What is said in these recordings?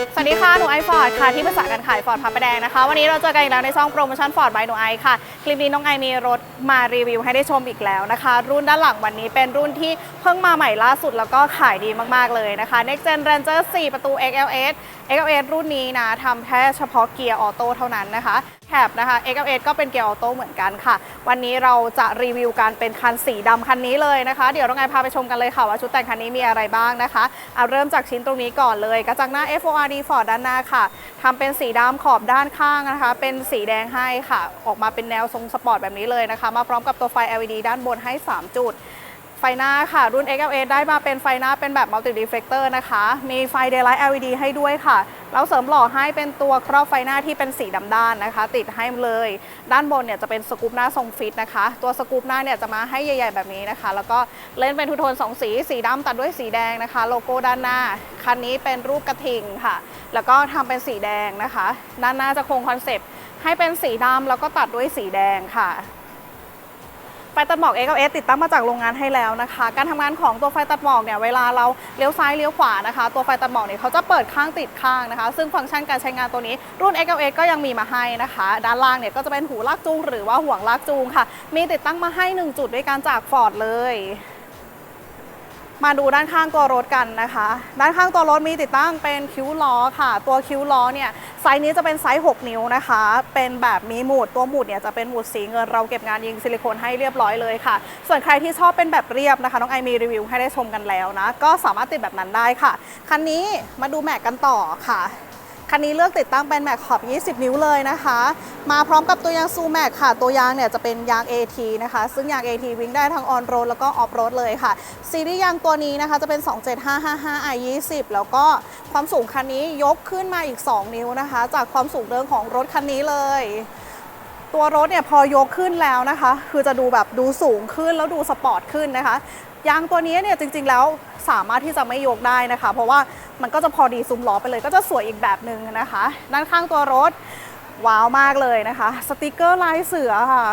สวัสดีค่ะ หนูไอฟอร์ดค่ะ ที่ภาษาการขายฟอร์ดพระประแดงนะคะ วันนี้เราเจอกันอีกแล้วในช่องโปรโมชั่นฟอร์ดบายหนูไอค่ะ คลิปนี้น้องไอมีรถมารีวิวให้ได้ชมอีกแล้วนะคะ รุ่นด้านหลังวันนี้เป็นรุ่นที่เพิ่งมาใหม่ล่าสุดแล้วก็ขายดีมากๆเลยนะคะ Next Gen Ranger 4 ประตู XLS XLS รุ่นนี้นะทำแค่เฉพาะเกียร์ออโต้เท่านั้นนะคะ แถบนะคะ XLS ก็เป็นเกียร์ออโต้เหมือนกันค่ะ วันนี้เราจะรีวิวการเป็นคันสีดำคันนี้เลยนะคะ เดี๋ยวน้องไอพาไปชมกันเลยค่ะว่าชุดแต่งคันนี้มีอะไรบ้างนะคะเอาเริ่มจากชิ้นตรงนี้ก่อนเลยกระจังหน้า FORD Ford ด้านหน้าค่ะทำเป็นสีดำขอบด้านข้างนะคะ เป็นสีแดงให้ค่ะ ออกมาเป็นแนวทรงสปอร์ตแบบนี้เลยนะคะ มาพร้อมกับตัวไฟ LED ด้านบนให้ 3 จุด ไฟหน้าค่ะ รุ่น XLA ได้มาเป็นไฟหน้าเป็นแบบ Multi Reflector นะคะ มีไฟ Daylight LED ให้ด้วยค่ะ แล้วเสริมหล่อให้เป็นตัวครอบไฟหน้าที่เป็นสีดำด้านนะคะ ติดให้เลย ด้านบนเนี่ยจะเป็นสกูปหน้าทรงฟิตนะคะ ตัวสกูปหน้าเนี่ยจะมาให้ใหญ่ ๆ แบบนี้นะคะ แล้วก็เล่นเป็นทูโทนสองสี สีดำตัดด้วยสีแดงนะคะ โลโก้ด้านหน้า คันนี้เป็นรูปกระทิงค่ะ แล้วก็ทำเป็นสีแดงนะคะ ด้านหน้าจะคงคอนเซปต์ให้เป็นสีดำแล้วก็ตัดด้วยสีแดงค่ะ ไฟตัดหมอก ALS ติดตั้งมาจากโรงงานให้แล้วนะคะ การทำงานของตัวไฟตัดหมอกเนี่ยเวลาเราเลี้ยวซ้ายเลี้ยวขวานะคะ ตัวไฟตัดหมอกเนี่ยเขาจะเปิดข้างติดข้างนะคะ ซึ่งฟังก์ชันการใช้งานตัวนี้ รุ่น ALS ก็ยังมีมาให้นะคะ ด้านล่างเนี่ยก็จะเป็นหูลากจูงหรือว่าห่วงลากจูงค่ะ มีติดตั้งมาให้ 1 จุดด้วยการจากฟอร์ดเลย มาดูด้านข้างตัวรถกันนะคะ ด้านข้างตัวรถมีติดตั้งเป็นคิ้วล้อค่ะ ตัวคิ้วล้อเนี่ยไซส์นี้จะเป็นไซส์ 6 นิ้วนะคะ เป็นแบบมีหมุดตัวหมุดเนี่ยจะเป็นหมุดสีเงินเราเก็บงานยิงซิลิโคนให้เรียบร้อยเลยค่ะ ส่วนใครที่ชอบเป็นแบบเรียบนะคะ น้องไอมีรีวิวให้ได้ชมกันแล้วนะ ก็สามารถติดแบบนั้นได้ค่ะ คันนี้มาดูแม็กกันต่อค่ะคันนี้เลือกติดตั้งเป็นแม็กขอบ 20 นิ้วเลยนะคะมาพร้อมกับตัวยางซูแม็กค่ะ ตัวยางเนี่ยจะเป็นยาง AT นะคะ ซึ่งยาง AT วิ่งได้ทั้งออนโรดแล้วก็ออฟโรดเลยค่ะ ซีรีส์ยางตัวนี้นะคะจะเป็น 27555 i 20 แล้วก็ความสูงคันนี้ยกขึ้นมาอีก 2 นิ้วนะคะ จากความสูงเดิมของรถคันนี้เลย ตัวรถเนี่ยพอยกขึ้นแล้วนะคะ คือจะดูแบบดูสูงขึ้นแล้วดูสปอร์ตขึ้นนะคะยางตัวนี้เนี่ยจริงๆแล้วสามารถที่จะไม่ยกได้นะคะ เพราะว่ามันก็จะพอดีซุ้มล้อไปเลย ก็จะสวยอีกแบบหนึ่งนะคะ ด้านข้างตัวรถ ว้าวมากเลยนะคะ สติกเกอร์ลายเสือค่ะ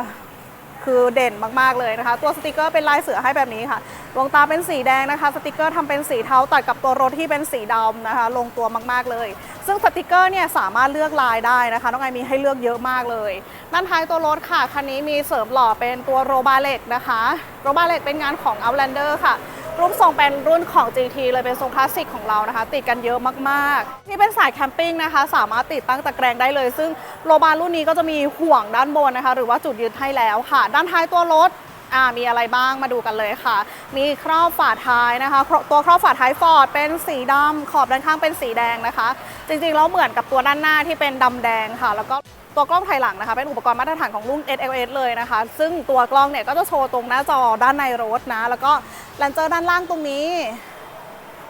คือเด่นมากๆเลยนะคะ ตัวสติกเกอร์เป็นลายเสือให้แบบนี้ค่ะดวงตาเป็นสีแดงนะคะ สติกเกอร์ทำเป็นสีเทาตัดกับตัวรถที่เป็นสีดำนะคะ ลงตัวมากๆเลย ซึ่งสติกเกอร์เนี่ยสามารถเลือกลายได้นะคะน้องไอมีให้เลือกเยอะมากเลยด้านท้ายตัวรถค่ะคันนี้มีเสริมหล่อเป็นตัวโรบาเล็กนะคะโรบาเล็กเป็นงานของ Outlander ค่ะ รูปทรงเป็นรุ่นของ GT เลยเป็นทรงคลาสสิกของเรานะคะ ติดกันเยอะมากๆ ที่เป็นสายแคมปิ้งนะคะ สามารถติดตั้งตะแกรงได้เลย ซึ่งโรบานรุ่นนี้ก็จะมีห่วงด้านบนนะคะ หรือว่าจุดยึดให้แล้วค่ะ ด้านท้ายตัวรถ อ่ามีอะไรบ้างมาดูกันเลยค่ะ มีครอบฝาท้ายนะคะ ตัวครอบฝาท้ายฟอร์ดเป็นสีดำขอบด้านข้างเป็นสีแดงนะคะ จริงๆแล้วเหมือนกับตัวด้านหน้าที่เป็นดำแดงค่ะ แล้วก็ตัวกล้องถอยหลังนะคะ เป็นอุปกรณ์มาตรฐานของรุ่น SLS เลยนะคะ ซึ่งตัวกล้องเนี่ยก็จะโชว์ตรงหน้าจอด้านในรถนะ แล้วก็แลนเจอร์ด้านล่างตรงนี้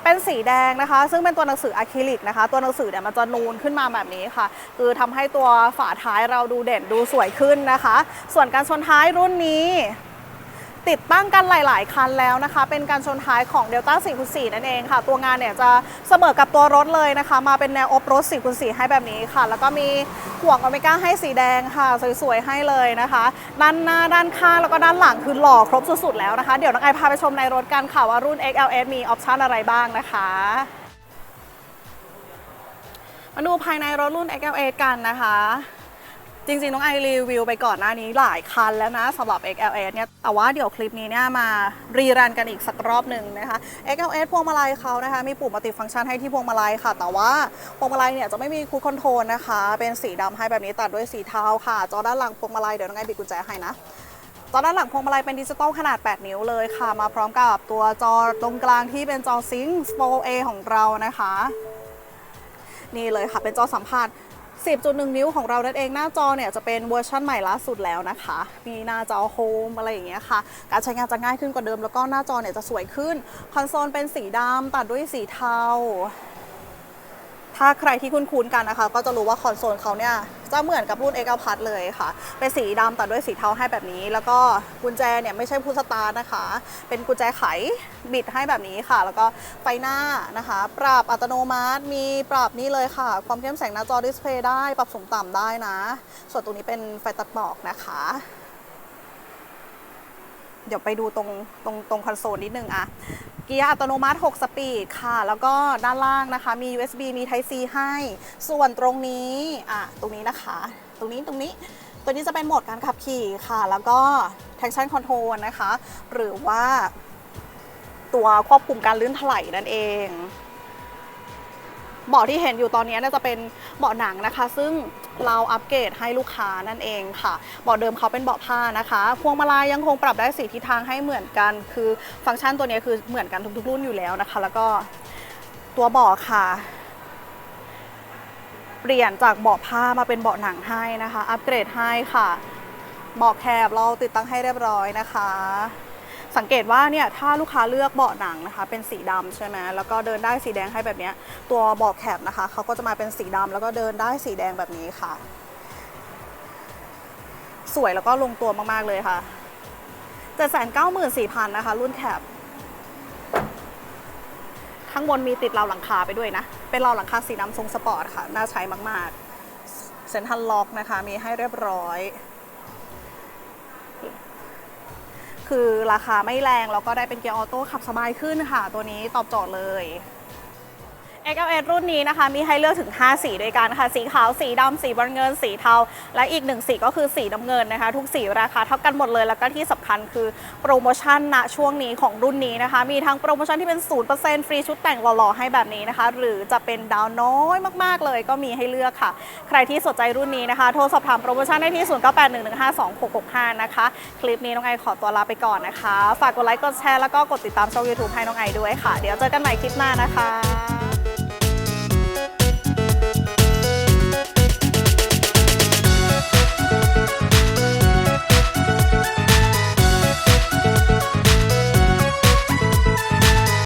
เป็นสีแดงนะคะ ซึ่งเป็นตัวหนังสืออะคริลิกนะคะ ตัวหนังสือเนี่ยมันจะนูนขึ้นมาแบบนี้ค่ะ คือทำให้ตัวฝาท้ายเราดูเด่นดูสวยขึ้นนะคะ ส่วนการชนท้ายรุ่นนี้ ติดตั้งกันหลาย ๆ คันแล้วนะคะ เป็นการชนท้ายของ Delta 4คูณ4นั่นเองค่ะ ตัวงานเนี่ยจะเสมอกับตัวรถเลยนะคะ มาเป็นแนวออฟโรด4คูณ4ให้แบบนี้ค่ะ แล้วก็มีห่วงอเมก้าให้สีแดงค่ะ สวย ๆ ให้เลยนะคะ ด้านหน้าด้านข้างแล้วก็ด้านหลังคือหล่อครบสุด ๆ แล้วนะคะ เดี๋ยวน้องไอพาไปชมในรถกันค่ะว่ารุ่น XLS มีออปชันอะไรบ้างนะคะมาดูภายในรถรุ่น XLS กันนะคะ จริงๆ น้องไอรีวิวไปก่อนหน้านี้หลายคันแล้วนะสำหรับ XLS เนี่ย แต่ว่าเดี๋ยวคลิปนี้เนี่ยมารีรันกันอีกสักรอบหนึ่งนะคะ XLS พวงมาลัยเขานะคะ มีปุ่มมัลติฟังก์ชันให้ที่พวงมาลัยค่ะ แต่ว่าพวงมาลัยเนี่ยจะไม่มีคูลคอนโทรลนะคะ เป็นสีดำให้แบบนี้ตัดด้วยสีเทาค่ะ จอด้านหลังพวงมาลัยเดี๋ยวน้องไอบิดกุญแจให้นะจอด้านหลังพวงมาลัยเป็นดิจิตอลขนาด 8 นิ้วเลยค่ะ มาพร้อมกับตัวจอตรงกลางที่เป็นจอซิงค์ 4A ของเรานะคะ นี่เลยค่ะเป็นจอสัมผัส 10.1 นิ้วของเรานั่นเองหน้าจอเนี่ยจะเป็นเวอร์ชันใหม่ล่าสุดแล้วนะคะ มีหน้าจอโฮมอะไรอย่างเงี้ยค่ะ การใช้งานจะง่ายขึ้นกว่าเดิม แล้วก็หน้าจอเนี่ยจะสวยขึ้น คอนโซลเป็นสีดำตัดด้วยสีเทา ถ้าใครที่คุ้นๆกันนะคะ ก็จะรู้ว่าคอนโซลเขาเนี่ยจะเหมือนกับรุ่น X พัดเลยค่ะ เป็นสีดำตัดด้วยสีเทาให้แบบนี้ แล้วก็กุญแจเนี่ยไม่ใช่พุชสตาร์นะคะ เป็นกุญแจไขบิดให้แบบนี้ค่ะ แล้วก็ไฟหน้านะคะ ปรับอัตโนมัติ มีปรับนี่เลยค่ะ ความเข้มแสงหน้าจอดิสเพย์ได้ ปรับสูงต่ำได้นะ ส่วนตรงนี้เป็นไฟตัดหมอกนะคะเดี๋ยวไปดูตรงตรงตรงคอนโซลนิดนึงอะ เกียร์อัตโนมัติ 6 สปีดค่ะ แล้วก็ด้านล่างนะคะ มี USB มี Type C ให้ ส่วนตรงนี้อะตรงนี้นะคะ ตรงนี้ตรงนี้ ตัวนี้จะเป็นโหมดการขับขี่ค่ะ แล้วก็ traction control นะคะ หรือว่า ตัวควบคุมการลื่นถลายนั่นเองเบาะที่เห็นอยู่ตอนนี้น่าจะเป็นเบาะหนังนะคะ ซึ่ง เราอัปเกรดให้ลูกค้านั่นเองค่ะ เบาะเดิมเขาเป็นเบาะผ้านะคะ พวงมาลัยยังคงปรับได้สีทิศทางให้เหมือนกัน คือฟังก์ชันตัวนี้คือเหมือนกันทุกๆ รุ่นอยู่แล้วนะคะ แล้วก็ตัวเบาะค่ะเปลี่ยนจากเบาะผ้ามาเป็นเบาะหนังให้นะคะ อัปเกรดให้ค่ะเบาะแคบเราติดตั้งให้เรียบร้อยนะคะ สังเกตว่าเนี่ยถ้าลูกค้าเลือกเบาะหนังนะคะ เป็นสีดำใช่ไหมแล้วก็เดินได้สีแดงให้แบบนี้ตัวเบาะแคบนะคะเขาก็จะมาเป็นสีดำแล้วก็เดินได้สีแดงแบบนี้ค่ะ สวยแล้วก็ลงตัวมากๆเลยค่ะ794,000นะคะ รุ่นแคบข้างบนมีติดราวหลังคาไปด้วยนะ เป็นราวหลังคาสีดำทรงสปอร์ตค่ะ น่าใช้มาก ๆ เซ็นทรัลล็อกนะคะ มีให้เรียบร้อย คือราคาไม่แรงแล้วก็ได้เป็นเกียร์ออโต้ขับสบายขึ้นค่ะ ตัวนี้ตอบโจทย์เลย XLS รุ่นนี้นะคะ มีให้เลือกถึง 5 สีด้วยกันค่ะ สีขาว สีดำ สีบรอนเงิน สีเทา และอีกหนึ่งสีก็คือสีน้ำเงินนะคะ ทุกสีราคาเท่ากันหมดเลย แล้วก็ที่สำคัญคือโปรโมชั่นณช่วงนี้ของรุ่นนี้นะคะ มีทั้งโปรโมชั่นที่เป็น 0%ฟรีชุดแต่งหล่อๆ ให้แบบนี้นะคะ หรือจะเป็นดาวน้อยมากๆเลย ก็มีให้เลือกค่ะ ใครที่สนใจรุ่นนี้นะคะ โทรสอบถามโปรโมชั่นได้ที่ 0981152665 นะคะ คลิปนี้น้องไอขอตัวลาไปก่อนนะคะ ฝากกดไลค์ กดแชร์ แล้วก็กดติดตามช่อง YouTube ให้น้องไอด้วยค่ะ เดี๋ยวเจอกันใหม่คลิปหน้านะคะ